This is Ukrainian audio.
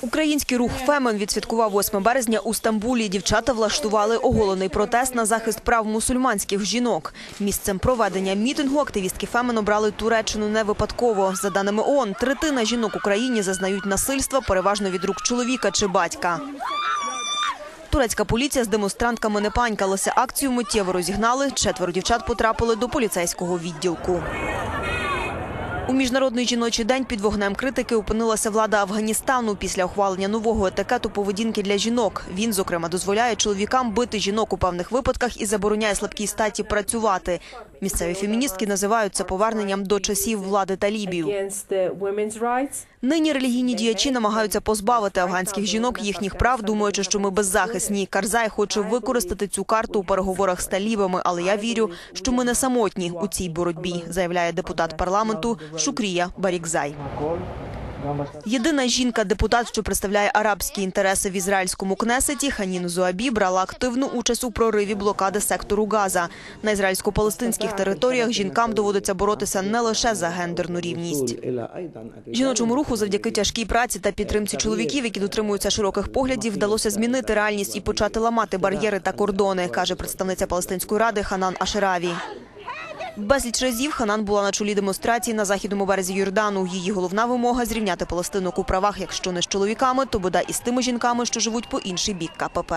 Український рух Фемен відсвяткував 8 березня у Стамбулі. Дівчата влаштували оголений протест на захист прав мусульманських жінок. Місцем проведення мітингу активістки Фемен обрали Туреччину не випадково. За даними ООН, третина жінок Україні зазнають насильства переважно від рук чоловіка чи батька. Турецька поліція з демонстрантками не панькалася. Акцію миттєво розігнали. Четверо дівчат потрапили до поліцейського відділку. У міжнародний жіночий день під вогнем критики опинилася влада Афганістану після ухвалення нового етикету поведінки для жінок. Він, зокрема, дозволяє чоловікам бити жінок у певних випадках і забороняє слабкій статі працювати. Місцеві феміністки називають це поверненням до часів влади талібів. Нині релігійні діячі намагаються позбавити афганських жінок їхніх прав, думаючи, що ми беззахисні. Карзай хоче використати цю карту у переговорах з талібами, але я вірю, що ми не самотні у цій боротьбі, заявляє депутат парламенту Шукрія Барікзай. Єдина жінка-депутат, що представляє арабські інтереси в ізраїльському кнесеті, Ханін Зуабі брала активну участь у прориві блокади сектору Газа. На ізраїльсько-палестинських територіях жінкам доводиться боротися не лише за гендерну рівність. Жіночому руху завдяки тяжкій праці та підтримці чоловіків, які дотримуються широких поглядів, вдалося змінити реальність і почати ламати бар'єри та кордони, каже представниця Палестинської ради Ханан Ашераві. Безліч разів Ханан була на чолі демонстрації на західному березі Йордану. Її головна вимога зрівняти палестинок у правах, якщо не з чоловіками, то бодай і з тими жінками, що живуть по інший бік КПП.